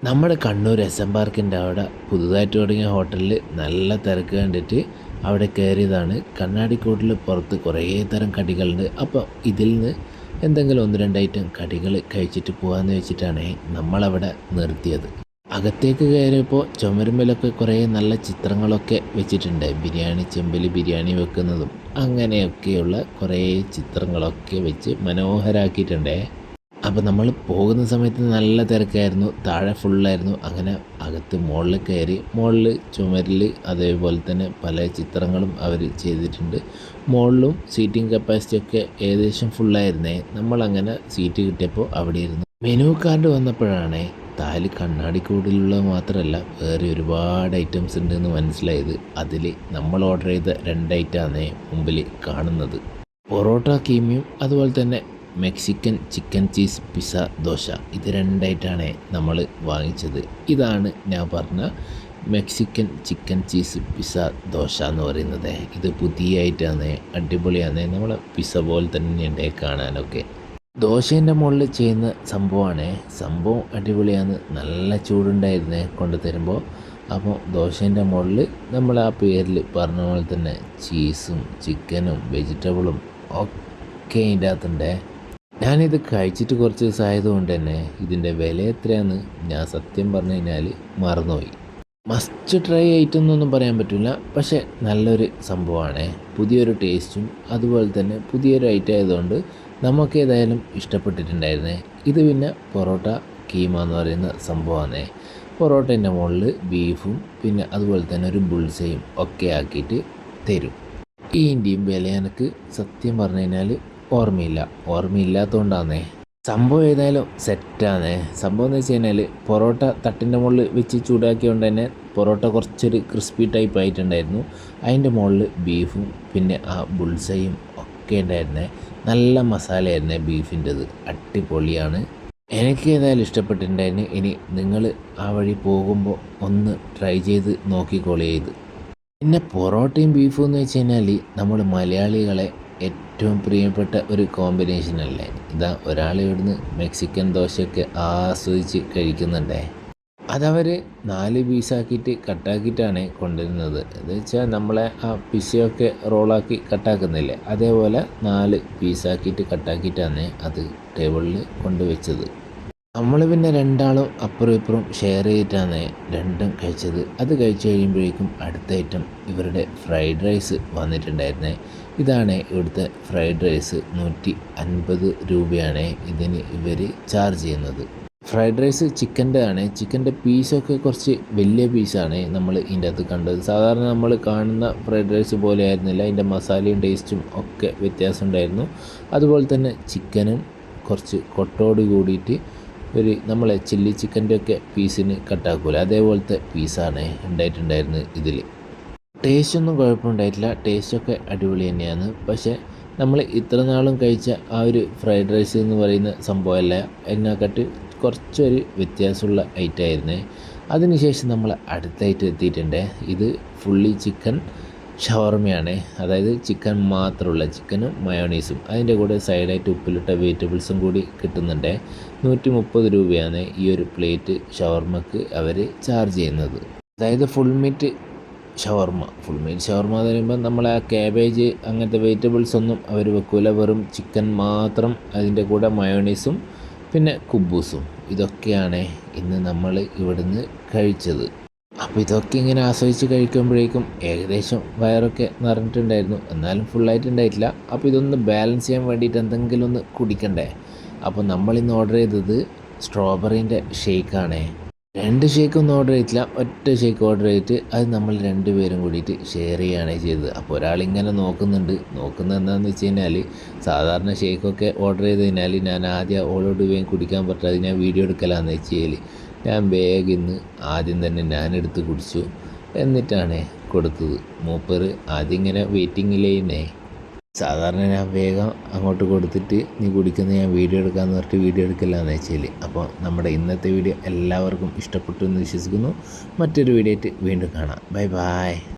നമ്മുടെ Kannur S M പാർക്കിന്റെ അവിടെ പുതുതായിട്ട് തുടങ്ങിയ ഹോട്ടലിൽ നല്ല തിരക്ക് കണ്ടിട്ട് അവിടെ കയറിയതാണ്. കണ്ണാടിക്കൂട്ടിൽ പുറത്ത് കുറേ തരം കടികളുണ്ട്. അപ്പോൾ ഇതിൽ നിന്ന് എന്തെങ്കിലും ഒന്ന് രണ്ട് ഐറ്റം കടികൾ കഴിച്ചിട്ട് പോകാമെന്ന് വെച്ചിട്ടാണ് നമ്മളവിടെ നിർത്തിയത്. അകത്തേക്ക് കയറിയപ്പോൾ ചുമരുമ്പിലൊക്കെ കുറേ നല്ല ചിത്രങ്ങളൊക്കെ വെച്ചിട്ടുണ്ട്. ബിരിയാണി ചെമ്പിൽ ബിരിയാണി വെക്കുന്നതും അങ്ങനെയൊക്കെയുള്ള കുറേ ചിത്രങ്ങളൊക്കെ വെച്ച് മനോഹരാക്കിയിട്ടുണ്ടേ. അപ്പോൾ നമ്മൾ പോകുന്ന സമയത്ത് നല്ല തിരക്കായിരുന്നു. താഴെ ഫുള്ളായിരുന്നു അങ്ങനെ അകത്ത് മുകളിൽ കയറി മുകളിൽ ചുമരിൽ അതേപോലെ തന്നെ പല ചിത്രങ്ങളും അവർ ചെയ്തിട്ടുണ്ട്. മുകളിലും സീറ്റിംഗ് കപ്പാസിറ്റി ഒക്കെ ഏകദേശം ഫുള്ളായിരുന്നേ നമ്മളങ്ങനെ സീറ്റ് കിട്ടിയപ്പോൾ അവിടെ ഇരുന്നു മെനു കാർഡ് വന്നപ്പോഴാണ് താൽ കണ്ണാടിക്കൂടിലുള്ളത് മാത്രമല്ല വേറെ ഒരുപാട് ഐറ്റംസ് ഉണ്ടെന്ന് മനസ്സിലായത്. അതിൽ നമ്മൾ ഓർഡർ ചെയ്ത രണ്ട് ഐറ്റമാണ് മുമ്പിൽ കാണുന്നത്. പൊറോട്ട കീമിയും അതുപോലെ തന്നെ Mexican chicken cheese pizza dosa ഇത് രണ്ടായിട്ടാണ് നമ്മൾ വാങ്ങിച്ചത്. ഇതാണ് ഞാൻ പറഞ്ഞ Mexican chicken cheese pizza dosa എന്ന് പറയുന്നത്. ഇത് പുതിയ ഐറ്റാണ് അടിപൊളിയാണ്. നമ്മൾ പിസ്സ പോലെ തന്നെയുണ്ട് കാണാനൊക്കെ. ദോശേന്റെ മുകളിൽ ചെയ്യുന്ന സംഭവമാണ്. സംഭവം അടിപൊളിയാണ്. നല്ല ചൂടുണ്ടായിരുന്നേ കൊണ്ടു തരുമ്പോൾ അപ്പോൾ ദോശേന്റെ മുകളിൽ നമ്മൾ ആ പേരിൽ പറഞ്ഞ പോലെ തന്നെ ചീസും ചിക്കനും വെജിറ്റബിളും ഒക്കെ ഇതിന്റെ അകത്തുണ്ടേ ഞാനിത് കഴിച്ചിട്ട് കുറച്ച് ദിവസമായതുകൊണ്ട് തന്നെ ഇതിന്റെ വില എത്രയാന്ന് ഞാൻ സത്യം പറഞ്ഞു കഴിഞ്ഞാൽ മറന്നുപോയി. മസ്റ്റ് ട്രൈ ഐറ്റം എന്നൊന്നും പറയാൻ പറ്റില്ല. പക്ഷേ നല്ലൊരു സംഭവമാണ്. പുതിയൊരു ടേസ്റ്റും അതുപോലെ തന്നെ പുതിയൊരു ഐറ്റം ആയതുകൊണ്ട് നമുക്ക് ഏതായാലും ഇഷ്ടപ്പെട്ടിട്ടുണ്ടായിരുന്നേ. ഇത് പിന്നെ പൊറോട്ട കീമ എന്ന് പറയുന്ന സംഭവമാണ്. പൊറോട്ടേന്റെ മുകളിൽ ബീഫും പിന്നെ അതുപോലെ തന്നെ ഒരു ബുൾസയും ഒക്കെ ആക്കിയിട്ട് തരും. ഈ ഇന്ത്യയും വില എനിക്ക് സത്യം പറഞ്ഞു കഴിഞ്ഞാൽ ഓർമ്മയില്ല. ഓർമ്മയില്ലാത്തതുകൊണ്ടാന്നേ സംഭവം ഏതായാലും സെറ്റാണ് സംഭവം എന്ന് വെച്ച് കഴിഞ്ഞാൽ പൊറോട്ട തട്ടിന്റെ മുകളിൽ വെച്ച് ചൂടാക്കിയതുകൊണ്ട് തന്നെ പൊറോട്ട കുറച്ചൊരു ക്രിസ്പി ടൈപ്പ് ആയിട്ടുണ്ടായിരുന്നു. അതിന്റെ മുകളിൽ ബീഫും പിന്നെ ആ ബുൾസയും ഒക്കെ ഉണ്ടായിരുന്നേ. നല്ല മസാലയായിരുന്നേ ബീഫിന്റെത് അടിപൊളിയാണ്. എനിക്ക് ഏതായാലും ഇഷ്ടപ്പെട്ടിട്ടുണ്ടായിരുന്നു. ഇനി നിങ്ങൾ ആ വഴി പോകുമ്പോൾ ഒന്ന് ട്രൈ ചെയ്ത് നോക്കിക്കോളേ ഇത്. പിന്നെ പൊറോട്ടയും ബീഫും എന്ന് വെച്ച് കഴിഞ്ഞാൽ നമ്മൾ മലയാളികളെ ഏറ്റവും പ്രിയപ്പെട്ട ഒരു കോമ്പിനേഷൻ അല്ലേ? ഇതാ ഒരാൾ ഇവിടുന്ന് മെക്സിക്കൻ ദോശയൊക്കെ ആസ്വദിച്ച് കഴിക്കുന്നുണ്ടേ. അതവർ നാല് പീസാക്കിയിട്ട് കട്ടാക്കിയിട്ടാണ് കൊണ്ടുവരുന്നത്. എന്ന് വെച്ചാൽ നമ്മളെ ആ പിസയൊക്കെ റോളാക്കി കട്ടാക്കുന്നില്ലേ അതേപോലെ നാല് പീസാക്കിയിട്ട് കട്ടാക്കിയിട്ടാണ് അത് ടേബിളിൽ കൊണ്ടുവച്ചത്. നമ്മൾ പിന്നെ രണ്ടാളും അപ്പുറം ഇപ്പുറം ഷെയർ ചെയ്തിട്ടാണ് രണ്ടും കഴിച്ചത്. അത് കഴിച്ചു കഴിയുമ്പോഴേക്കും അടുത്ത ഐറ്റം ഇവരുടെ ഫ്രൈഡ് റൈസ് വന്നിട്ടുണ്ടായിരുന്നേ. ഇതാണ് ഇവിടുത്തെ ഫ്രൈഡ് റൈസ് നൂറ്റി അൻപത് രൂപയാണ് ഇതിന് ഇവർ ചാർജ് ചെയ്യുന്നത്. ഫ്രൈഡ് റൈസ് ചിക്കന്റെ ആണ്. ചിക്കന്റെ പീസൊക്കെ കുറച്ച് വലിയ പീസാണ് നമ്മൾ ഇതിന്റെ അകത്ത് കണ്ടത്. സാധാരണ നമ്മൾ കാണുന്ന ഫ്രൈഡ് റൈസ് പോലെ ആയിരുന്നില്ല. അതിന്റെ മസാലയും ടേസ്റ്റും ഒക്കെ വ്യത്യാസമുണ്ടായിരുന്നു അതുപോലെ തന്നെ ചിക്കനും കുറച്ച് കൊട്ടോട് കൂടിയിട്ട് ഒരു നമ്മളെ ചില്ലി ചിക്കന്റെ ഒക്കെ പീസിന് കട്ടാക്കൂല അതേപോലത്തെ പീസാണ് ഉണ്ടായിട്ടുണ്ടായിരുന്നത് ഇതിൽ ടേസ്റ്റ് ഒന്നും കുഴപ്പമുണ്ടായിട്ടില്ല. ടേസ്റ്റൊക്കെ അടിപൊളി തന്നെയാണ്. പക്ഷേ നമ്മൾ ഇത്ര നാളും കഴിച്ച ആ ഒരു ഫ്രൈഡ് റൈസ് എന്ന് പറയുന്ന സംഭവമല്ല. എന്നെക്കാട്ട് കുറച്ചൊരു വ്യത്യാസമുള്ള ഐറ്റം ആയിരുന്നേ. അതിനുശേഷം നമ്മൾ അടുത്തായിട്ട് എത്തിയിട്ടുണ്ട്. ഇത് ഫുള്ളി ചിക്കൻ ഷവർമയാണ്. അതായത് ചിക്കൻ മാത്രമുള്ള ചിക്കനും മയോണീസും. അതിന്റെ കൂടെ സൈഡായിട്ട് ഉപ്പിലിട്ട വെജിറ്റബിൾസും കൂടി കിട്ടുന്നുണ്ട്. നൂറ്റി മുപ്പത് രൂപയാണ് ഈ ഒരു പ്ലേറ്റ് ഷവർമക്ക് അവർ ചാർജ് ചെയ്യുന്നത്. അതായത് full meat shawarma. Full meat shawarma എന്ന് പറയുമ്പോൾ നമ്മൾ ആ കാബേജ് അങ്ങനത്തെ വെജിറ്റബിൾസ് ഒന്നും അവർ വെക്കൂല. വെറും ചിക്കൻ മാത്രം അതിന്റെ കൂടെ മയോണീസും പിന്നെ കുബൂസും. ഇതൊക്കെയാണ് ഇന്ന് നമ്മൾ ഇവിടുന്ന് കഴിച്ചത്. അപ്പോൾ ഇതൊക്കെ ഇങ്ങനെ ആസ്വദിച്ച് കഴിക്കുമ്പോഴേക്കും ഏകദേശം വയറൊക്കെ നിറഞ്ഞിട്ടുണ്ടായിരുന്നു. എന്നാലും ഫുള്ളായിട്ട് ഉണ്ടായിട്ടില്ല. അപ്പോൾ ഇതൊന്ന് ബാലൻസ് ചെയ്യാൻ വേണ്ടിയിട്ട് എന്തെങ്കിലും ഒന്ന് കുടിക്കണ്ടേ? അപ്പോൾ നമ്മളിന്ന് ഓർഡർ ചെയ്തത് സ്ട്രോബെറീന്റെ ഷേക്കാണേ രണ്ട് ഷേക്ക് ഒന്നും ഓർഡർ ചെയ്തിട്ടില്ല. ഒറ്റ ഷേക്ക് ഓർഡർ ചെയ്തിട്ട് അത് നമ്മൾ രണ്ട് പേരും കൂടിയിട്ട് ഷെയർ ചെയ്യുകയാണ് ചെയ്തത്. അപ്പോൾ ഒരാളിങ്ങനെ നോക്കുന്നുണ്ട്. നോക്കുന്നത് എന്താണെന്ന് വെച്ച് കഴിഞ്ഞാൽ സാധാരണ ഷേക്കൊക്കെ ഓർഡർ ചെയ്ത് കഴിഞ്ഞാൽ ഞാൻ ആദ്യം ഓളോട് വേഗം കുടിക്കാൻ പറ്റാതെ ഞാൻ വീഡിയോ എടുക്കലാന്ന് വെച്ചാൽ ഞാൻ വേഗം ഇന്ന് ആദ്യം തന്നെ ഞാനെടുത്ത് കുടിച്ചു. എന്നിട്ടാണ് കൊടുത്തത്. മൂപ്പർ ആദ്യം ഇങ്ങനെ സാധാരണ ഞാൻ വേഗം അങ്ങോട്ട് കൊടുത്തിട്ട് നീ കുടിക്കുന്ന ഞാൻ വീഡിയോ എടുക്കാമെന്ന് പറഞ്ഞിട്ട് വീഡിയോ എടുക്കില്ലാന്ന് വെച്ചാൽ അപ്പോൾ നമ്മുടെ ഇന്നത്തെ വീഡിയോ എല്ലാവർക്കും ഇഷ്ടപ്പെട്ടു എന്ന് വിശ്വസിക്കുന്നു. മറ്റൊരു വീഡിയോ ആയിട്ട് വീണ്ടും കാണാം. Bye bye